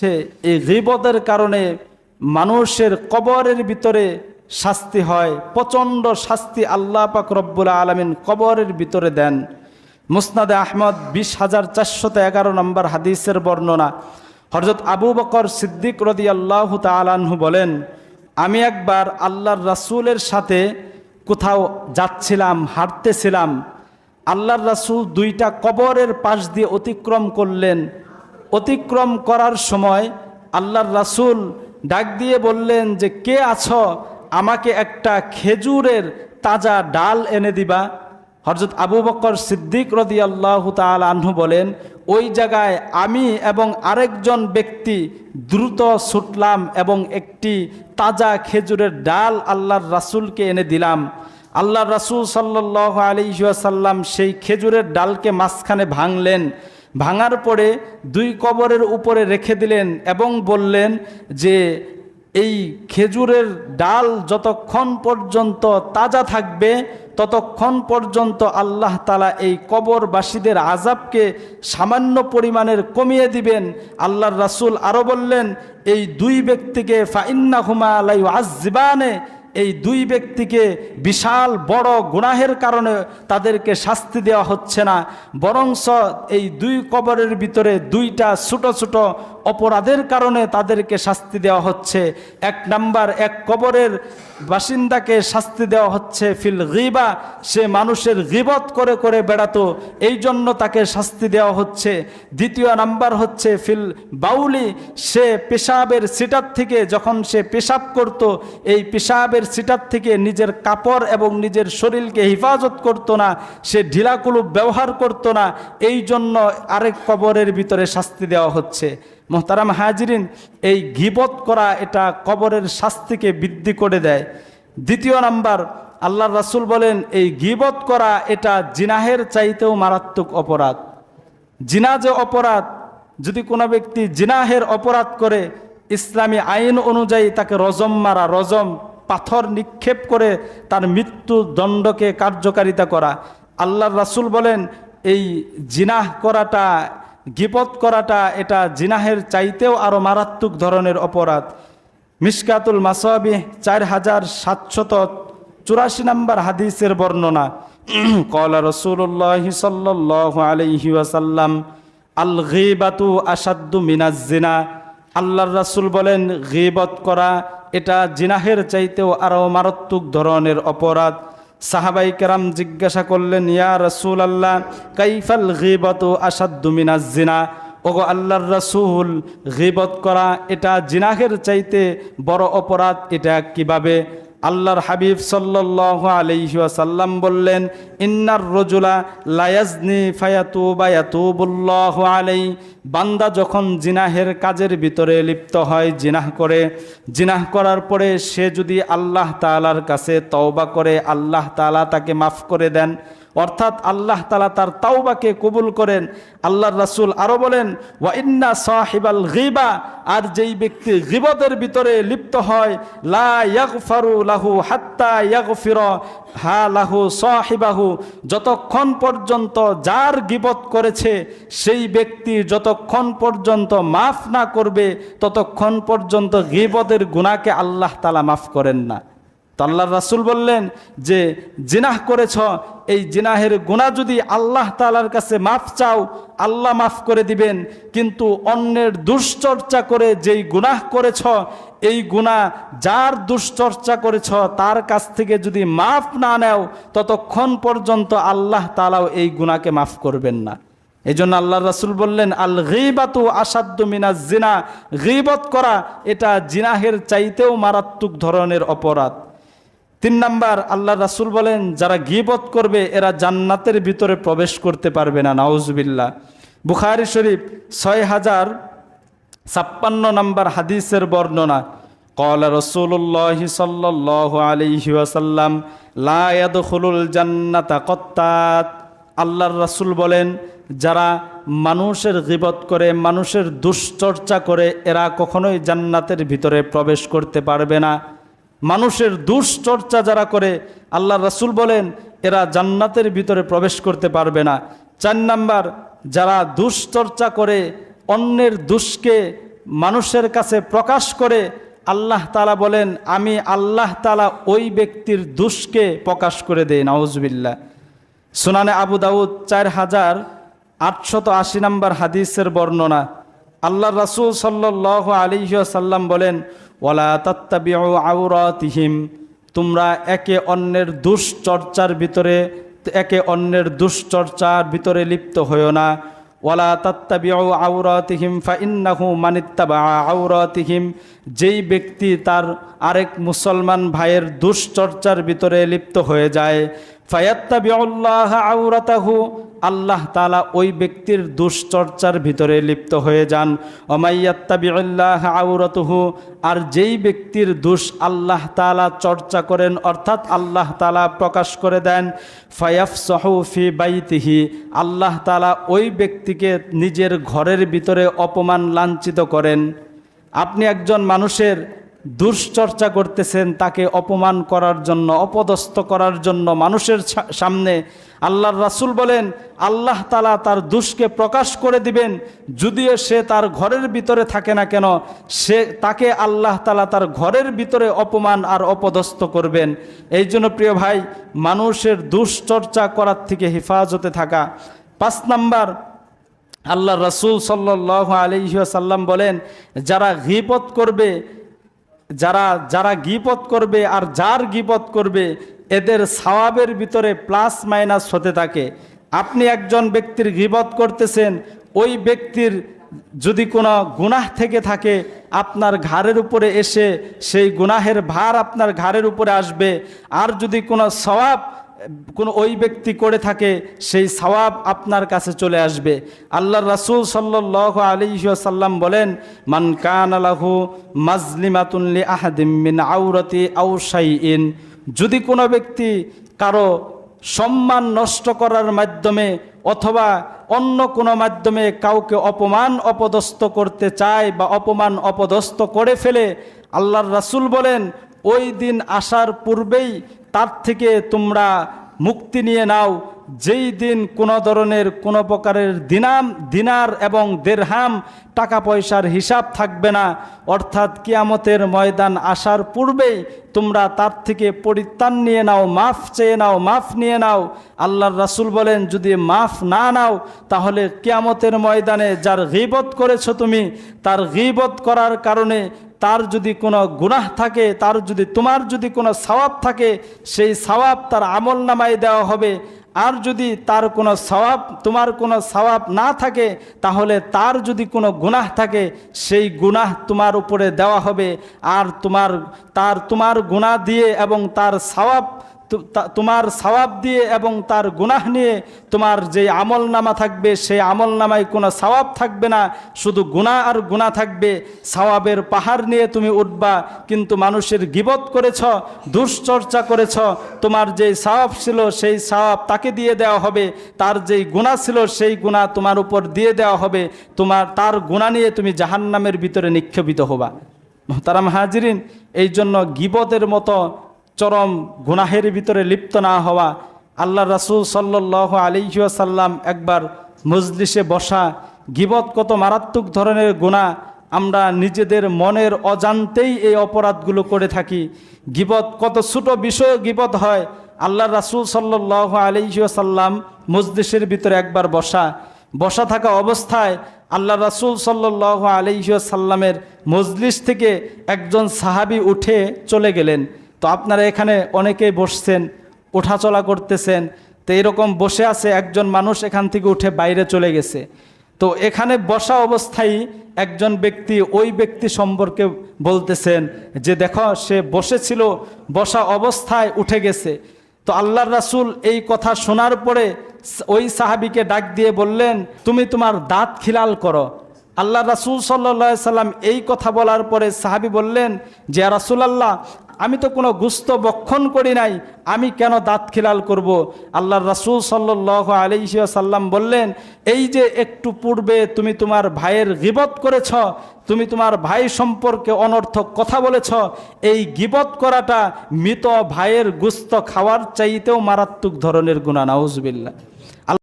সে এই গিবতের কারণে মানুষের কবরের ভিতরে শাস্তি হয়, প্রচণ্ড শাস্তি আল্লাহ পাক রব্বুল আলমিন কবরের ভিতরে দেন। মুসনাদে আহমদ বিশ হাজার চারশত এগারো নম্বর হাদিসের বর্ণনা। হরজত আবু বকর সিদ্দিক রদি আল্লাহ তালাহু বলেন, আমি একবার আল্লাহর রাসূলের সাথে কোথাও যাচ্ছিলাম, হাঁটতেছিলাম। আল্লাহর রাসূল দুইটা কবরের পাশ দিয়ে অতিক্রম করলেন। অতিক্রম করার সময় আল্লাহর রাসুল ডাক দিয়ে বললেন যে, কে আছো? আমাকে একটা খেজুরের তাজা ডাল এনে দিবা। হরজত আবু বকর সিদ্দিক রদি আল্লাহ আনহু বলেন, ওই জায়গায় আমি এবং আরেকজন ব্যক্তি দ্রুত ছুটলাম এবং একটি তাজা খেজুরের ডাল আল্লাহর রাসূলকে এনে দিলাম। আল্লাহ রাসূল সাল্লাহ আলিহাসাল্লাম সেই খেজুরের ডালকে মাঝখানে ভাঙলেন। ভাঙার পরে দুই কবরের উপরে রেখে দিলেন এবং বললেন যে, এই খেজুরের ডাল যতক্ষণ পর্যন্ত তাজা থাকবে, ততক্ষণ পর্যন্ত আল্লাহ তালা এই কবরবাসীদের আজাবকে সামান্য পরিমাণের কমিয়ে দিবেন। আল্লাহর রাসূল আরও বললেন, এই দুই ব্যক্তিকে ফাইন্না হুমা আলাই আজবানে এই দুই ব্যক্তিকে বিশাল বড় গুনাহের কারণে তাদেরকে শাস্তি দেওয়া হচ্ছে না। বরংস এই দুই কবরের ভিতরে দুইটা ছোট ছোট অপরাধের কারণে তাদেরকে শাস্তি দেওয়া হচ্ছে। এক নাম্বার, এক কবরের বাসিন্দাকে শাস্তি দেওয়া হচ্ছে। ফিল গিবা, সে মানুষের গিবত করে করে বেড়াতো এই জন্য তাকে শাস্তি দেওয়া হচ্ছে। দ্বিতীয় নাম্বার হচ্ছে ফিল বাউলি, সে পেশাবের সিটার থেকে যখন সে পেশাব করত, এই পেশাবের সিটার থেকে নিজের কাপড় এবং নিজের শরীরকে হেফাজত করত না, সে ঢিলাকুলুপ ব্যবহার করত না এই জন্য আরেক কবরের ভিতরে শাস্তি দেওয়া হচ্ছে। মোহতারাম হাজিরিন, এই গিবত করা এটা কবরের শাস্তিকে বৃদ্ধি করে দেয়। দ্বিতীয় নাম্বার আল্লাহ রাসুল বলেন, এই গিবত করা এটা জিনাহের চাইতেও মারাত্মক অপরাধ। জিনা যে অপরাধ, যদি কোনো ব্যক্তি জিনাহের অপরাধ করে, ইসলামী আইন অনুযায়ী তাকে রজম মারা, রজম, পাথর নিক্ষেপ করে তার মৃত্যু দণ্ডকে কার্যকারিতা করা। আল্লাহর রাসূল বলেন, এই জিনাহ করাটা গিপত করাটা এটা জিনাহের চাইতেও আরও মারাত্মক ধরনের অপরাধ। মিসকাতুল মাসাবি চার হাজার সাতশত চুরাশি নম্বর হাদিসের বর্ণনা। কলা রসুল্লাহ সাল্লাহ আলহি ওয়াসাল্লাম আল গিবাতু আসাদ্দু মিনাজিনা আল্লাহর রাসুল বলেন, গিবত করা এটা জিনাহের চাইতেও আরও মারাত্মক ধরনের অপরাধ। সাহাবাই কেরাম জিজ্ঞাসা করলেন, ইয়া রসুল আল্লাহ কাইফাল গিবত আসাদ্দু মিনাজিনা ওগো আল্লাহর রসুল, গিবত করা এটা জিনাহের চাইতে বড় অপরাধ, এটা কীভাবে? আল্লাহর হাবিব সাল্লাহ আলাইহি ওয়াসাল্লাম বললেন, ইন্নার রজুলা লায়াজনি ফায়াতু বায়াতুবুল্লাহ আলাই। বান্দা যখন জিনাহের কাজের ভিতরে লিপ্ত হয়, জিনাহ করে, জিনাহ করার পরে সে যদি আল্লাহ তালার কাছে তওবা করে, আল্লাহ তালা তাকে মাফ করে দেন। অর্থাৎ আল্লাহ তালা তার তাওবাকে কবুল করেন। আল্লাহর রাসূল আরও বলেন, ওয়া ইন্না সাহিবাল গিবা আর যেই ব্যক্তি গিবদের ভিতরে লিপ্ত হয়, লা ইয়াগফারু লাহু হাত্তা ইয়াগফির হা লাহু সাহিবাহু যতক্ষণ পর্যন্ত যার গিবত করেছে, সেই ব্যক্তি যতক্ষণ পর্যন্ত মাফ না করবে, ততক্ষণ পর্যন্ত গিবদের গুণাকে আল্লাহ তালা মাফ করেন না। তো আল্লাহ রাসূল বললেন যে, জিনাহ করেছ এই জিনাহের গুণা যদি আল্লাহ তালার কাছে মাফ চাও, আল্লাহ মাফ করে দিবেন। কিন্তু অন্যের দুশ্চর্চা করে যেই গুনাহ করেছ, এই গুণা যার দুশ্চর্চা করেছ, তার কাছ থেকে যদি মাফ না নেও, ততক্ষণ পর্যন্ত আল্লাহ তালাও এই গুণাকে মাফ করবেন না। এই জন্য আল্লাহ রাসুল বললেন আল গিবাতু আসাদ্দু মিনাজ জিনা। গিবত করা, এটা জিনাহের চাইতেও মারাত্মক ধরনের অপরাধ। তিন নাম্বার আল্লাহ রাসুল বলেন যারা গিবত করবে এরা জান্নাতের ভিতরে প্রবেশ করতে পারবে না নাউজবিল্লা বুখারি শরীফ ছয় হাজার ছাপ্পান্ন নাম্বার হাদিসের বর্ণনা قال رسول الله صلى الله عليه وسلم لا يدخل الجنة قطات আল্লাহর রাসূল বলেন যারা মানুষের গিবত করে মানুষের দুশ্চর্চা করে এরা কখনোই জান্নাতের ভিতরে প্রবেশ করতে পারবে না মানুষের দুশ্চর্চা যারা করে, আল্লাহ রাসূল বলেন, এরা জান্নাতের ভিতরে প্রবেশ করতে পারবে না। চার নাম্বার, যারা দুশ্চর্চা করে, অন্যের দুষ্কে মানুষের কাছে প্রকাশ করে, আল্লাহ তালা বলেন, আমি আল্লাহ তালা ওই ব্যক্তির দুষ্কে প্রকাশ করে দেই নাউজবিল্লা সুনানে আবু দাউদ চার হাজার আটশত আশি নম্বর হাদিসের বর্ণনা। আল্লাহ রাসুল সাল্লাহ আলিহাসাল্লাম বলেন ওলা তত্তাবিউ আউরাতিহিম তোমরা একে অন্যের দুশ্চর্চার ভিতরে, একে অন্যের দুশ্চর্চার ভিতরে লিপ্ত হইও না। ওয়ালা তাত্তাবিউ আউরাতিহিম ফাইন্নাহু মানিত্তাবা আউরাতিহিম যেই ব্যক্তি তার আরেক মুসলমান ভাইয়ের দুশ্চর্চার ভিতরে লিপ্ত হয়ে যায় ফায়াত্তাবিউল্লাহ আউরাতাহু আল্লাহ তালা ওই ব্যক্তির দুশ্চর্চার ভিতরে লিপ্ত হয়ে যান। অমাইয়াত্তাবিউল্লাহ আউরাতুহু আর যেই ব্যক্তির দুষ আল্লাহ তালা চর্চা করেন, অর্থাৎ আল্লাহ তালা প্রকাশ করে দেন ফায়াফ সহফি বাইতিহি, আল্লাহ তালা ওই ব্যক্তিকে নিজের ঘরের ভিতরে অপমান লাঞ্ছিত করেন। আপনি একজন মানুষের দুশ্চর্চা করতেছেন, তাকে অপমান করার জন্য, অপদস্থ করার জন্য মানুষের সামনে আল্লাহর রাসূল বলেন, আল্লাহ তালা তার দুষ্কে প্রকাশ করে দিবেন, যদিও সে তার ঘরের ভিতরে থাকে না কেন, সে, তাকে আল্লাহ তালা তার ঘরের ভিতরে অপমান আর অপদস্থ করবেন। এই জন্য প্রিয় ভাই, মানুষের দুশ্চর্চা করার থেকে হেফাজতে থাকা। পাঁচ নাম্বার আল্লাহ রসুল সাল্লাহ আলহিহাসাল্লাম বলেন, যারা গিপত করবে যারা যারা গিপত করবে আর যার গিপত করবে, এদের সওয়াবের ভিতরে প্লাস মাইনাস হতে থাকে। আপনি একজন ব্যক্তির গিবত করতেছেন, ওই ব্যক্তির যদি কোনো গুনাহ থেকে থাকে, আপনার ঘাড়ের উপরে এসে সেই গুনাহের ভার আপনার ঘাড়ের উপরে আসবে। আর যদি কোনো সওয়াব কোনো ওই ব্যক্তি করে থাকে, সেই সওয়াব আপনার কাছে চলে আসবে। আল্লাহ রাসূল সাল্লাল্লাহু আলাইহি ওয়াসাল্লাম বলেন, মান কানা লাহু মাজলিমাতুন লি আহাদিম মিন আওরাতি আও শাইইন। যদি কোনো ব্যক্তি কারও সম্মান নষ্ট করার মাধ্যমে অথবা অন্য কোনো মাধ্যমে কাউকে অপমান অপদস্থ করতে চায় বা অপমান অপদস্থ করে ফেলে, আল্লাহর রাসূল বলেন, ওই দিন আসার পূর্বেই তার থেকে তোমরা মুক্তি নিয়ে নাও। যেই দিন কোনো ধরনের কোনো প্রকারের দিনাম, দিনার এবং দেড়হাম টাকা পয়সার হিসাব থাকবে না, অর্থাৎ কিয়ামতের ময়দান আসার পূর্বেই তোমরা তার থেকে পরিত্রাণ নিয়ে নাও, মাফ চেয়ে নাও, মাফ নিয়ে নাও। আল্লাহর রাসূল বলেন, যদি মাফ না নাও, তাহলে কিয়ামতের ময়দানে যার গিবত করেছ তুমি, তার গিবত করার কারণে তার যদি কোনো গুনাহ থাকে, তার যদি, তোমার যদি কোনো সওয়াব থাকে, সেই সওয়াব তার আমল নামায় দেওয়া হবে। আর যদি তার কোনো সওয়াব, তোমার কোনো সওয়াব না থাকে, তাহলে তার যদি কোনো গুনাহ থাকে, সেই গুনাহ তোমার উপরে দেওয়া হবে। আর তোমার, তার, তোমার গুণা দিয়ে এবং তার তা- তোমার সওয়াব দিয়ে এবং তার গুনাহ নিয়ে তোমার যে আমল নামা থাকবে, সেই আমল নামায় কোনো সওয়াব থাকবে না। শুধু গুনাহ আর গুনাহ থাকবে। সওয়াবের পাহাড় নিয়ে তুমি উঠবা, কিন্তু মানুষের গিবত করেছ, দুশ্চর্চা করেছ। তোমার যে সওয়াব ছিল, সেই সওয়াব তাকে দিয়ে দেওয়া হবে। তার যেই গুনাহ ছিল, সেই গুনাহ তোমার উপর দিয়ে দেওয়া হবে। তোমার, তার গুনাহ নিয়ে তুমি জাহান্নামের ভিতরে নিক্ষেপিত হবা। তারা হাজিরিন, এই জন্য গিবতের মতো চরম গুনাহের ভিতরে লিপ্ত না হওয়া আল্লাহ রাসূল সাল্লাহ আলিহাসাল্লাম একবার মজলিসে বসা গিবত কত মারাত্মক ধরনের গুণা আমরা নিজেদের মনের অজান্তেই এই অপরাধগুলো করে থাকি। গিবত কত ছোট বিষয় গিবত হয় আল্লাহ রাসূল সাল্লাহ আলিহাসাল্লাম মজলিসের ভিতরে একবার বসা। বসা থাকা অবস্থায় আল্লাহ রাসূল সাল্লাহ আলিহাসাল্লামের মজলিস থেকে একজন সাহাবি উঠে চলে গেলেন। তো আপনারা এখানে অনেকেই বসছেন, ওঠাচলা করতেছেন, তো এরকম বসে আছে একজন মানুষ এখান থেকে উঠে বাইরে চলে গেছে। তো এখানে বসা অবস্থায় একজন ব্যক্তি ওই ব্যক্তি সম্পর্কে বলতেছেন যে দেখো, সে বসেছিল, বসা অবস্থায় উঠে গেছে। তো আল্লাহর রাসূল এই কথা শোনার পরে ওই সাহাবিকে ডাক দিয়ে বললেন, তুমি তোমার দাঁত খিলাল করো। আল্লাহ রাসুল সাল্লা সাল্লাম এই কথা বলার পরে সাহাবি বললেন যে রাসূল আল্লাহ আমি তো কোনো গুস্ত বক্ষণ করি নাই, আমি কেন দাঁত খিলাল করব? আল্লাহ রাসূল সাল্লাহ আলিহাসাল্লাম বললেন, এই যে একটু পূর্বে তুমি তোমার ভাইয়ের গিবত করেছ, তুমি তোমার ভাই সম্পর্কে অনর্থক কথা বলেছ, এই গিবত করাটা মৃত ভাইয়ের গুস্ত খাওয়ার চাইতেও মারাত্মক ধরনের গুণা নাউজবিল্লা